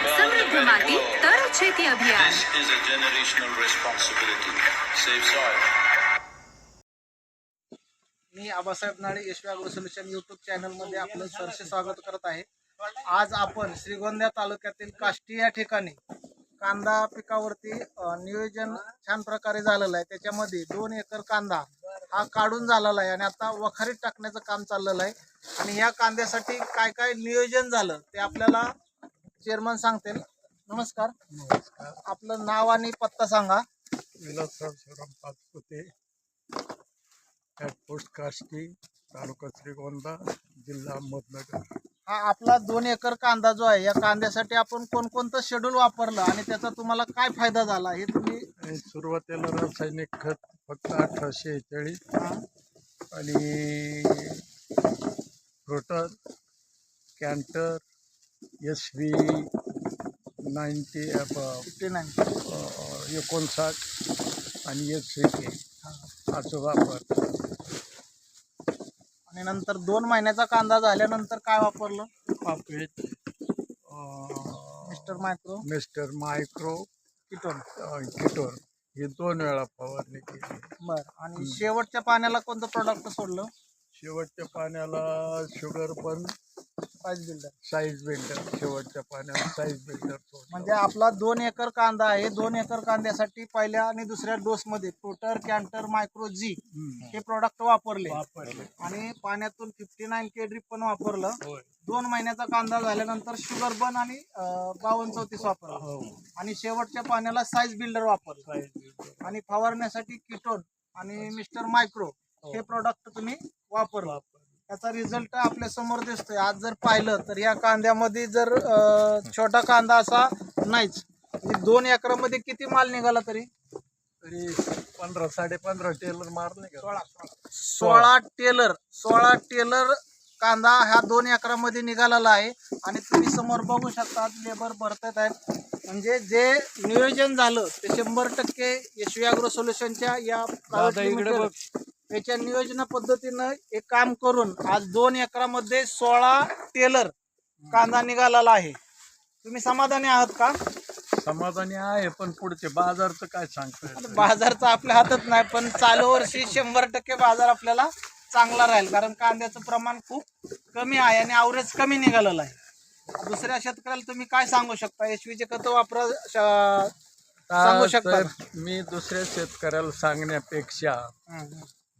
સમૃદ્ધ માટી તર છેતી અભિયાન This is a generational responsibility. Save soil. Me Abasaheb Nale Yashvi agro solution YouTube चॅनलमध्ये आपलं सरसे स्वागत करत आहे आज आपण श्रीगोंदा तालुक्यातील काष्टी या ठिकाणी कांदा पिकावरती अ, नियोजन छान प्रकारे झालेलं आहे त्याच्यामध्ये दोन एकर कांदा हा काढून झालेला आहे आणि आता वखारीत टाकण्याचं काम चाललेलं आहे आणि या कांद्यासाठी काय काय नियोजन झालं ते आपल्याला चेअरमन सांगतील नमस्कार. नमस्कार. आपलं नाव आणि पत्ता सांगा. विलासराव शिवराम पाचपुते. ॲट पोस्ट काष्टी तालुका श्रीगोंदा जिल्हा अहमदनगर. हा आपला दोन एकर कांदा जो आहे या कांद्यासाठी आपण कोणकोणतं शेड्यूल वापरलं आणि त्याचा तुम्हाला काय फायदा झाला हे तुम्ही आणि सुरुवातीला रासायनिक खत फक्त अठराशे चाळीस हा, आणि फ्रोटर कॅन्टर S V ninety fifty nine एकोणसाठ आणि एस व्ही के. असं वापर. आणि नंतर दोन महिन्याचा कांदा झाल्यानंतर काय वापरलं? पापेट मिस्टर मायक्रो? मिस्टर मायक्रो किटोन. किटोर हे दोन वेळा फवारणी केली. बर. आणि शेवटच्या पाण्याला कोणतं प्रोडक्ट सोडलं? शेवटच्या पाण्याला शुगर पण पाच बिल्डर साईज बिल्डर शेवटच्या पाण्याला साईज बिल्डर म्हणजे आपला दोन एकर कांदा आहे दोन एकर कांद्यासाठी पहिल्या आणि दुसऱ्या डोस मध्ये प्रोटर कॅन्टर मायक्रो जी हे प्रोडक्ट वापरले. वापरले. आणि पाण्यातून फिफ्टी नाईन के ड्रिप पण वापरलं. होय. दोन महिन्याचा कांदा झाल्यानंतर शुगर बन आणि बावन्न चौतीस वापरला. हो. आणि शेवटच्या पाण्याला साईज बिल्डर वापरलं. साईज बिल्डर आणि फवारण्यासाठी किटोन आणि मिस्टर मायक्रो हे. प्रोडक्ट तुम्ही वापरलं. त्याचा रिझल्ट आपल्यासमोर दिसतोय. आज जर पाहिलं तर या कांद्यामध्ये जर अं, छोटा कांदा असा नाहीच. म्हणजे दोन एकरामध्ये किती माल निघाला तरी? तरी पंधरा साडे पंधरा टेलर मारले का सोळा टेलर सोळा टेलर कांदा ह्या दोन एकरामध्ये निघालेला आहे. आणि तुम्ही समोर बघू शकता लेबर भरतात आहेत. म्हणजे जे नियोजन झालं ते शंभर टक्के यशवी अॅग्रो सोल्युशनच्या या private दादा इकडे limited बघ. याच्या नियोजना पद्धतीनं एक काम करून आज दोन एकरामध्ये सोळा टेलर कांदा निघालेला आहे. तुम्ही समाधानी आहात का? समाधानी आहे पण पुढचे बाजारचं काय सांगता. बाजारचा आपल्या हातात नाही पण चालू वर्षी शंभर टक्के बाजार आपल्याला चांगला राहील कारण कांद्याचं प्रमाण खूप कमी आहे आणि आवरेज कमी निघालेलं आहे. दुसऱ्या शेतकऱ्याला तुम्ही काय सांगू शकता? यशवीचे खत वापरा सांगू शकता मी दुसऱ्या शेतकऱ्याला सांगण्यापेक्षा.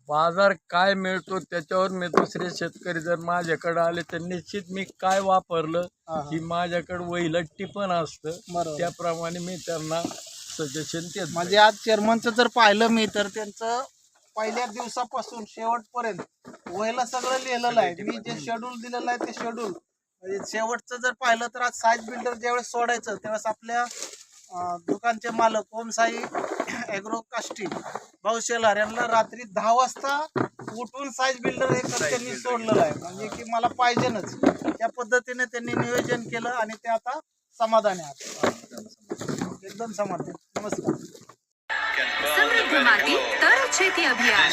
बाजार काय मिळतो त्याच्यावर मी दुसरे शेतकरी जर माझ्याकडे आले तर निश्चित मी काय वापरलं. ही माझ्याकडे वहिलट्टी पण असतं. बरोबर. त्याप्रमाणे मी त्यांना सजेशन देत म्हणजे आज चेअरमनचं जर पाहिलं मी तर त्यांचं पहिल्या दिवसापासून शेवटपर्यंत वयला सगळं लिहिलेलं आहे. मी जे शेड्यूल दिलेलं आहे ते शेड्यूल म्हणजे शेवटचं जर पाहिलं तर आज साईज बिल्डर ज्यावेळेस सोडायचं त्यावेळेस आपल्या अं, दुकानचे मालक ओमसाई ॲग्रो काष्टी भाऊ शेलार यांना रात्री दहा वाजता उठून साईज बिल्डर एक त्यांनी सोडलेलं आहे. म्हणजे की मला पाहिजेनच. त्या पद्धतीने त्यांनी नियोजन केलं आणि ते आता समाधानी आहे एकदम समाधान नमस्कार. समृद्ध माती तर शेती अभियान.